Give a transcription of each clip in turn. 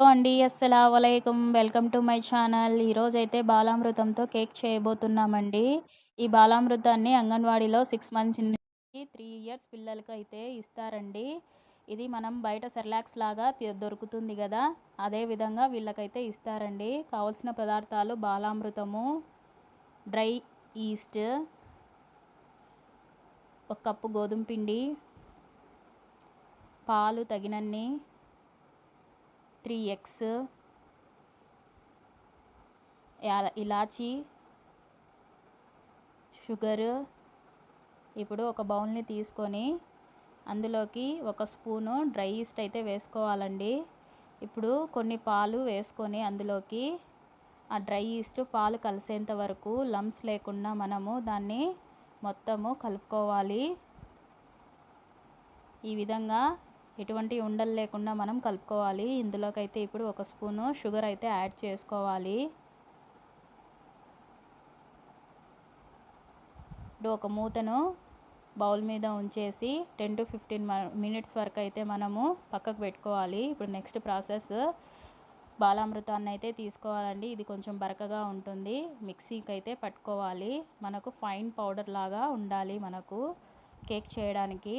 Hello అండి అస్సలామలైకుం welcome to my channel. ఈరోజైతే బాలామృతంతో కేక్ చేయబోతున్నామండి. ఈ బాలామృతాన్ని అంగన్వాడీలో సిక్స్ మంత్స్ నుంచి త్రీ ఇయర్స్ పిల్లలకి అయితే ఇస్తారండి. ఇది మనం బయట సెర్లాక్స్ లాగా దొరుకుతుంది కదా అదే విధంగా వీళ్ళకైతే ఇస్తారండి. కావలసిన పదార్థాలు బాలామృతము డ్రై ఈస్ట్ ఒక కప్పు గోధుమ పిండి పాలు తగినన్ని త్రీ ఎగ్స్ ఇలాచీ షుగరు. ఇప్పుడు ఒక బౌల్ని తీసుకొని అందులోకి ఒక స్పూను డ్రై ఈస్ట్ అయితే వేసుకోవాలండి. ఇప్పుడు కొన్ని పాలు వేసుకొని అందులోకి ఆ డ్రై ఈస్ట్ పాలు కలిసేంత వరకు లమ్స్ లేకుండా మనము దాన్ని మొత్తము కలుపుకోవాలి. ఈ విధంగా ఎటువంటి ఉండలు లేకుండా మనం కలుపుకోవాలి. ఇందులోకి అయితే ఇప్పుడు ఒక స్పూను షుగర్ అయితే యాడ్ చేసుకోవాలి. ఇప్పుడు ఒక మూతను బౌల్ మీద ఉంచేసి టెన్ టు ఫిఫ్టీన్ మినిట్స్ వరకు అయితే మనము పక్కకు పెట్టుకోవాలి. ఇప్పుడు నెక్స్ట్ ప్రాసెస్ బాలామృతాన్ని అయితే తీసుకోవాలండి. ఇది కొంచెం బరకగా ఉంటుంది. మిక్సీకి అయితే పట్టుకోవాలి. మనకు ఫైన్ పౌడర్ లాగా ఉండాలి మనకు కేక్ చేయడానికి.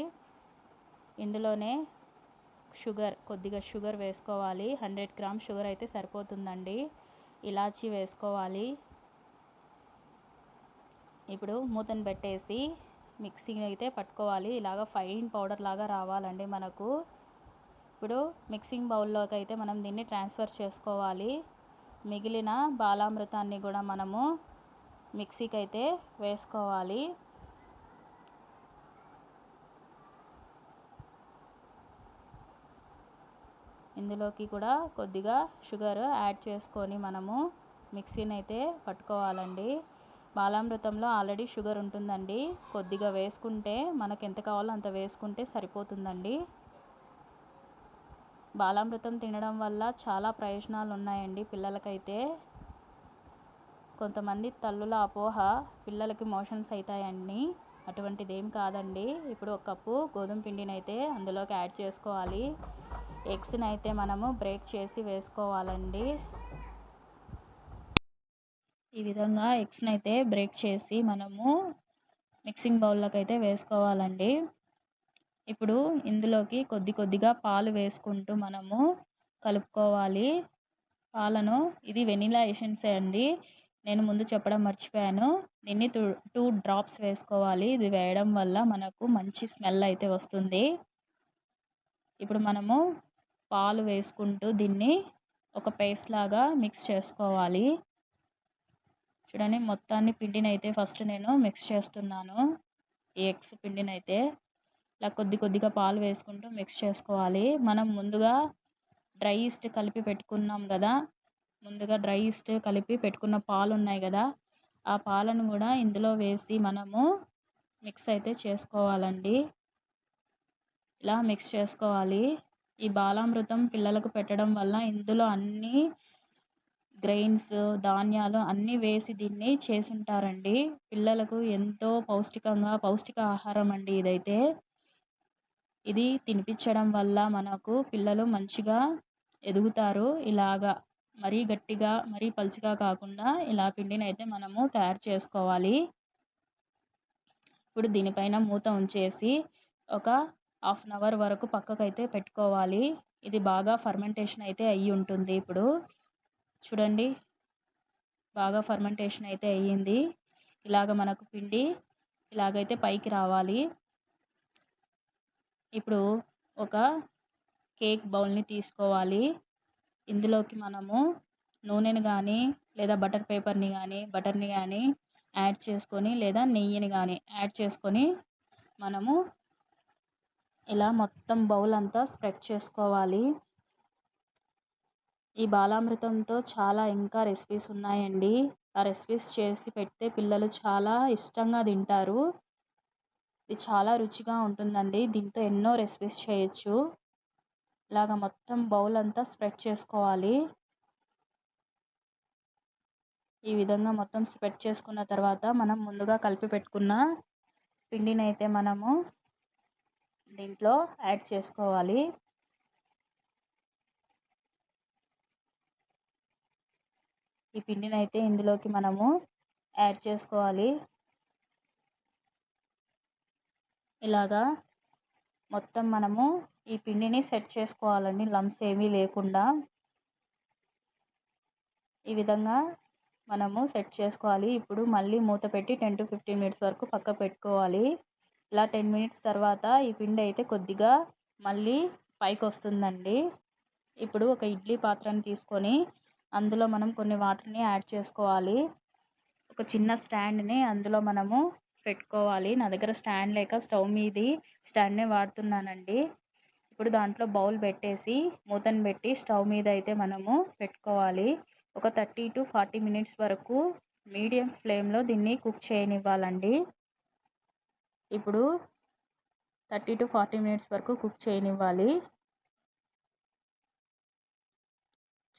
ఇందులోనే షుగర్ కొద్దిగా షుగర్ వేసుకోవాలి. హండ్రెడ్ గ్రామ్ షుగర్ అయితే సరిపోతుందండి. ఇలాచీ వేసుకోవాలి. ఇప్పుడు మూతను పెట్టేసి మిక్సీ అయితే పట్టుకోవాలి. ఇలాగ ఫైన్ పౌడర్ లాగా రావాలండి మనకు. ఇప్పుడు మిక్సింగ్ బౌల్లోకి అయితే మనం దీన్ని ట్రాన్స్ఫర్ చేసుకోవాలి. మిగిలిన బాలామృతాన్ని కూడా మనము మిక్సీకి అయితే వేసుకోవాలి. ఇందులోకి కూడా కొద్దిగా షుగర్ యాడ్ చేసుకొని మనము మిక్సీని అయితే పట్టుకోవాలండి. బాలామృతంలో ఆల్రెడీ షుగర్ ఉంటుందండి. కొద్దిగా వేసుకుంటే మనకు ఎంత కావాలో అంత వేసుకుంటే సరిపోతుందండి. బాలామృతం తినడం వల్ల చాలా ప్రయోజనాలు ఉన్నాయండి పిల్లలకైతే. కొంతమంది తల్లుల అపోహ పిల్లలకి మోషన్స్ అవుతాయని అటువంటిది ఏం కాదండి. ఇప్పుడు ఒక కప్పు గోధుమ పిండిని అయితే అందులోకి యాడ్ చేసుకోవాలి. ఎగ్స్ని అయితే మనము బ్రేక్ చేసి వేసుకోవాలండి. ఈ విధంగా ఎగ్స్ని అయితే బ్రేక్ చేసి మనము మిక్సింగ్ బౌల్లోకి అయితే వేసుకోవాలండి. ఇప్పుడు ఇందులోకి కొద్ది కొద్దిగా పాలు వేసుకుంటూ మనము కలుపుకోవాలి. పాలను ఇది వెనిలా ఎసెన్సే అండి. నేను ముందు చెప్పడం మర్చిపోయాను. దీన్ని టూ టూ డ్రాప్స్ వేసుకోవాలి. ఇది వేయడం వల్ల మనకు మంచి స్మెల్ అయితే వస్తుంది. ఇప్పుడు మనము పాలు వేసుకుంటూ దీన్ని ఒక పేస్ట్ లాగా మిక్స్ చేసుకోవాలి. చూడండి మొత్తాన్ని పిండిని అయితే ఫస్ట్ నేను మిక్స్ చేస్తున్నాను. ఈ ఎగ్స్ పిండిని అయితే ఇలా కొద్ది కొద్దిగా పాలు వేసుకుంటూ మిక్స్ చేసుకోవాలి. మనం ముందుగా డ్రై ఈస్ట్ కలిపి పెట్టుకున్నాం కదా ముందుగా డ్రై ఈస్ట్ కలిపి పెట్టుకున్న పాలు ఉన్నాయి కదా ఆ పాలను కూడా ఇందులో వేసి మనము మిక్స్ అయితే చేసుకోవాలండి. ఇలా మిక్స్ చేసుకోవాలి. ఈ బాలామృతం పిల్లలకు పెట్టడం వల్ల ఇందులో అన్ని గ్రెయిన్స్ ధాన్యాలు అన్నీ వేసి దీన్ని చేసుంటారండి. పిల్లలకు ఎంతో పౌష్టికంగా పౌష్టిక ఆహారం అండి ఇదైతే. ఇది తినిపించడం వల్ల మనకు పిల్లలు మంచిగా ఎదుగుతారు. ఇలాగా మరీ గట్టిగా మరీ పలుచగా కాకుండా ఇలా పిండిని అయితే మనము తయారు చేసుకోవాలి. ఇప్పుడు దీనిపైన మూత ఉంచేసి ఒక హాఫ్ అన్ అవర్ వరకు పక్కకైతే పెట్టుకోవాలి. ఇది బాగా ఫర్మెంటేషన్ అయితే అయ్యి ఉంటుంది ఇప్పుడు. చూడండి. బాగా ఫర్మెంటేషన్ అయితే అయ్యింది. ఇలాగ మనకు పిండి ఇలాగైతే పైకి రావాలి. ఇప్పుడు ఒక కేక్ బౌల్ని తీసుకోవాలి. ఇందులోకి మనము నూనెని కానీ లేదా బటర్ పేపర్ని కానీ బటర్ని కానీ యాడ్ చేసుకొని లేదా నెయ్యిని కానీ యాడ్ చేసుకొని మనము ఇలా మొత్తం బౌల్ అంతా స్ప్రెడ్ చేసుకోవాలి. ఈ బాలామృతంతో చాలా ఇంకా రెసిపీస్ ఉన్నాయండి. ఆ రెసిపీస్ చేసి పెడితే పిల్లలు చాలా ఇష్టంగా తింటారు. ఇది చాలా రుచిగా ఉంటుందండి. దీంతో ఎన్నో రెసిపీస్ చేయొచ్చు. ఇలాగ మొత్తం బౌల్ అంతా స్ప్రెడ్ చేసుకోవాలి. ఈ విధంగా మొత్తం స్ప్రెడ్ చేసుకున్న తర్వాత మనం ముందుగా కలిపి పెట్టుకున్న పిండిని అయితే మనము దీంట్లో యాడ్ చేసుకోవాలి. ఈ పిండిని అయితే ఇందులోకి మనము యాడ్ చేసుకోవాలి. ఇలాగా మొత్తం మనము ఈ పిండిని సెట్ చేసుకోవాలండి. లమ్స్ ఏమీ లేకుండా. ఈ విధంగా మనము సెట్ చేసుకోవాలి. ఇప్పుడు మళ్ళీ మూత పెట్టి టెన్ టు ఫిఫ్టీన్ మినిట్స్ వరకు పక్క పెట్టుకోవాలి. ఇలా టెన్ మినిట్స్ తర్వాత ఈ పిండి అయితే కొద్దిగా మళ్ళీ పైకి వస్తుందండి ఇప్పుడు ఒక ఇడ్లీ పాత్రని తీసుకొని అందులో మనం కొన్ని వాటర్ని యాడ్ చేసుకోవాలి. ఒక చిన్న స్టాండ్ని అందులో మనము పెట్టుకోవాలి. నా దగ్గర స్టాండ్ లేక స్టవ్ మీది స్టాండ్నే వాడుతున్నానండి. ఇప్పుడు దాంట్లో బౌల్ పెట్టేసి మూతను పెట్టి స్టవ్ మీద అయితే మనము పెట్టుకోవాలి. ఒక థర్టీ టు ఫార్టీ మినిట్స్ వరకు మీడియం ఫ్లేమ్లో దీన్ని కుక్ చేయనివ్వాలండి. ఇప్పుడు థర్టీ టు ఫార్టీ మినిట్స్ వరకు కుక్ చేయనివ్వాలి.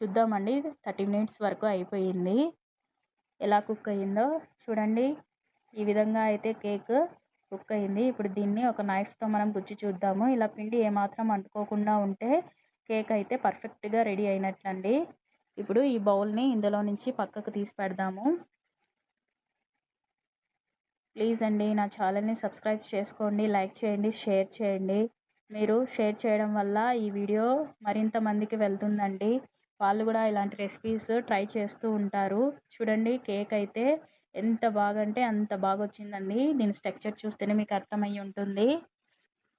చూద్దామండి థర్టీ మినిట్స్ వరకు అయిపోయింది. ఎలా కుక్ అయిందో చూడండి. ఈ విధంగా అయితే కేక్ కుక్ అయింది. ఇప్పుడు దీన్ని ఒక నైఫ్తో మనం గుచ్చి చూద్దాము. ఇలా పిండి ఏమాత్రం అంటుకోకుండా ఉంటే కేక్ అయితే పర్ఫెక్ట్గా రెడీ అయినట్లండి. ఇప్పుడు ఈ బౌల్ని ఇందులో నుంచి పక్కకు తీసి పెడదాము. ప్లీజ్ అండి నా ఛానల్ని సబ్స్క్రైబ్ చేసుకోండి లైక్ చేయండి షేర్ చేయండి. మీరు షేర్ చేయడం వల్ల ఈ వీడియో మరింత మందికి వెళ్తుందండి. వాళ్ళు కూడా ఇలాంటి రెసిపీస్ ట్రై చేస్తూ ఉంటారు. చూడండి కేక్ అయితే ఎంత బాగా అంటే అంత బాగా వచ్చిందండి దీని స్ట్రక్చర్ చూస్తేనే మీకు అర్థమై ఉంటుంది.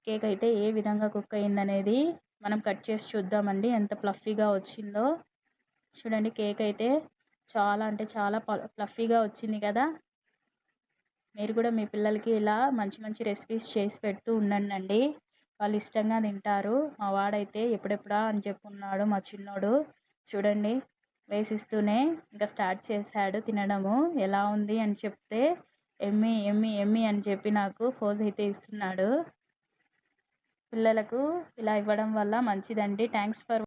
కేక్ అయితే ఏ విధంగా కుక్ అయిందనేది మనం కట్ చేసి చూద్దామండి ఎంత ప్లఫీగా వచ్చిందో. చూడండి కేక్ అయితే చాలా అంటే చాలా ప్లఫీగా వచ్చింది కదా. మీరు కూడా మీ పిల్లలకి ఇలా మంచి మంచి రెసిపీస్ చేసి పెడుతూ ఉండండి. వాళ్ళు ఇష్టంగా తింటారు. మా వాడైతే ఎప్పుడెప్పుడా అని చెప్పున్నాడు మా చిన్నోడు. చూడండి వేసిస్తూనే ఇంకా స్టార్ట్ చేశాడు తినడము. ఎలా ఉంది అని చెప్తే ఎమ్మి ఎమ్మి ఎమ్మి అని చెప్పి నాకు ఫోజ్ అయితే ఇస్తున్నాడు. పిల్లలకు ఇలా ఇవ్వడం వల్ల మంచిదండి. Thanks for